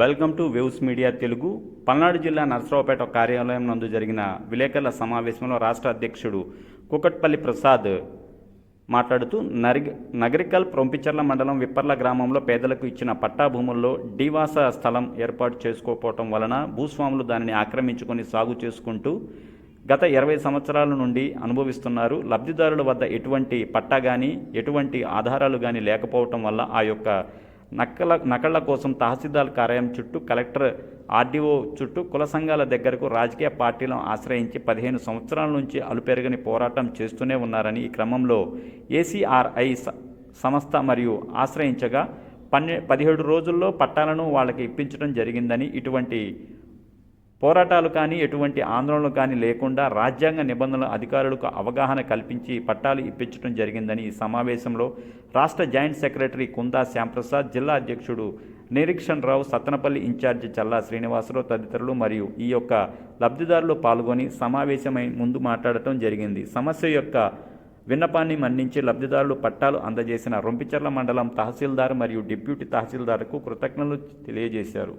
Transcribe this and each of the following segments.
Welcome to waves media Telugu. Palnadu జిల్లా నర్సరావుపేట కార్యాలయం నందు జరిగిన విలేకరుల సమావేశంలో రాష్ట్ర అధ్యక్షుడు కుకట్పల్లి ప్రసాద్ మాట్లాడుతూ నరిగ నగరికల్ ప్రొంపిచర్ల మండలం విప్పర్ల గ్రామంలో పేదలకు ఇచ్చిన పట్టా భూముల్లో డివాస స్థలం ఏర్పాటు చేసుకోకపోవటం వలన భూస్వాములు దానిని ఆక్రమించుకొని సాగు చేసుకుంటూ గత ఇరవై సంవత్సరాల నుండి అనుభవిస్తున్నారు. లబ్ధిదారుల వద్ద ఎటువంటి పట్టా కానీ ఎటువంటి ఆధారాలు కానీ లేకపోవటం వల్ల ఆ యొక్క నక్కల నకళ్ళ కోసం తహసీల్దార్ కార్యాలయం చుట్టూ కలెక్టర్ ఆర్డీఓ చుట్టూ కుల సంఘాల దగ్గరకు రాజకీయ పార్టీలను ఆశ్రయించి పదిహేను సంవత్సరాల నుంచి అలుపెరగని పోరాటం చేస్తూనే ఉన్నారని ఈ క్రమంలో ఏసీఆర్ఐ స- సంస్థ మరియు ఆశ్రయించగా పన్నె పదిహేడు రోజుల్లో పట్టాలను వాళ్ళకి ఇప్పించడం జరిగిందని ఇటువంటి పోరాటాలు కానీ ఎటువంటి ఆందోళనలు కానీ లేకుండా రాజ్యాంగ నిబంధనల అధికారులకు అవగాహన కల్పించి పట్టాలు ఇప్పించడం జరిగిందని ఈ సమావేశంలో రాష్ట్ర జాయింట్ సెక్రటరీ కుందా శ్యాంప్రసాద్ జిల్లా అధ్యక్షుడు నిరీక్షణ్ రావు సత్తనపల్లి ఇన్ఛార్జి చల్లా శ్రీనివాసరావు తదితరులు మరియు ఈ యొక్క లబ్ధిదారులు పాల్గొని సమావేశమై ముందు మాట్లాడటం జరిగింది. సమస్య యొక్క విన్నపాన్ని మన్నించి లబ్ధిదారులు పట్టాలు అందజేసిన రొంపిచర్ల మండలం తహసీల్దార్ మరియు డిప్యూటీ తహసీల్దార్కు కృతజ్ఞతలు తెలియజేశారు.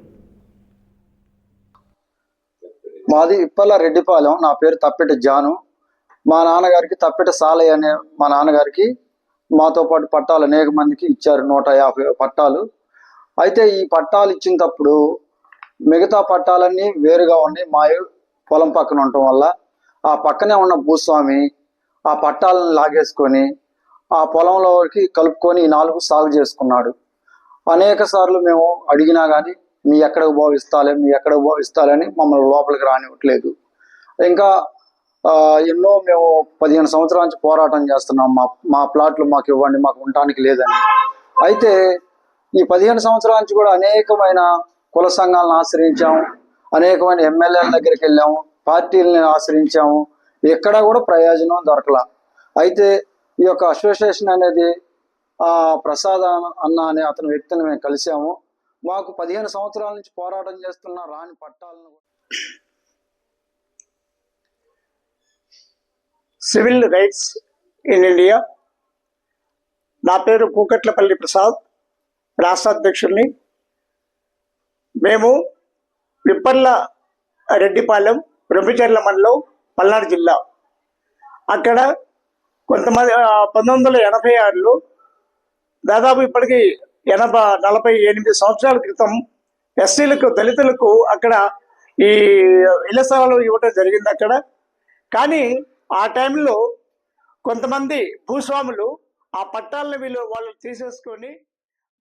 మాది ఇప్పల రెడ్డిపాలెం. నా పేరు తప్పెట జాను. మా నాన్నగారికి తప్పెట సాలయ్య అనే మా నాన్నగారికి మాతో పాటు పట్టాలు అనేక మందికి ఇచ్చారు. నూట యాభై పట్టాలు. అయితే ఈ పట్టాలు ఇచ్చినప్పుడు మిగతా పట్టాలన్నీ వేరుగా ఉన్నాయి మా పొలం పక్కన ఉండటం వల్ల ఆ పక్కనే ఉన్న భూస్వామి ఆ పట్టాలను లాగేసుకొని ఆ పొలంలోకి కలుపుకొని ఈ నాలుగు సాగు చేసుకున్నాడు. అనేక సార్లు మేము అడిగినా కానీ మీ ఎక్కడికి భావిస్తాలే మీ ఎక్కడికి భావిస్తాలని మమ్మల్ని లోపలికి రానివ్వట్లేదు. ఇంకా ఎన్నో మేము పదిహేను సంవత్సరాల నుంచి పోరాటం చేస్తున్నాం. మా మా ప్లాట్లు మాకు ఇవ్వండి మాకు ఉండటానికి లేదని. అయితే ఈ పదిహేను సంవత్సరాల నుంచి కూడా అనేకమైన కుల సంఘాలను ఆశ్రయించాము. అనేకమైన ఎమ్మెల్యేల దగ్గరికి వెళ్ళాము. పార్టీలని ఆశ్రయించాము. ఎక్కడా కూడా ప్రయోజనం దొరకల. అయితే ఈ యొక్క అసోసియేషన్ అనేది ప్రసాద్ అన్న అనే అతని వ్యక్తిని మేము కలిసాము. మాకు పదిహేను సంవత్సరాల నుంచి పోరాటం చేస్తున్న రాని పట్టాలను సివిల్ రైట్స్ ఇన్ ఇండియా. నా పేరు కూకట్లపల్లి ప్రసాద్ రాష్ట్ర అధ్యక్షుడిని మేము విప్పర్ల రెడ్డిపాలెం రొంపిచెర్ల మండలం పల్నాడు జిల్లా. అక్కడ కొంతమంది పంతొమ్మిది వందల ఎనభై ఆరులో దాదాపు ఇప్పటికీ ఎనభై నలభై ఎనిమిది సంవత్సరాల క్రితం ఎస్సీలకు దళితులకు అక్కడ ఈ ఇళ్ళ స్థలాలు ఇవ్వటం జరిగింది అక్కడ. కానీ ఆ టైంలో కొంతమంది భూస్వాములు ఆ పట్టాలను వీళ్ళు వాళ్ళు తీసేసుకొని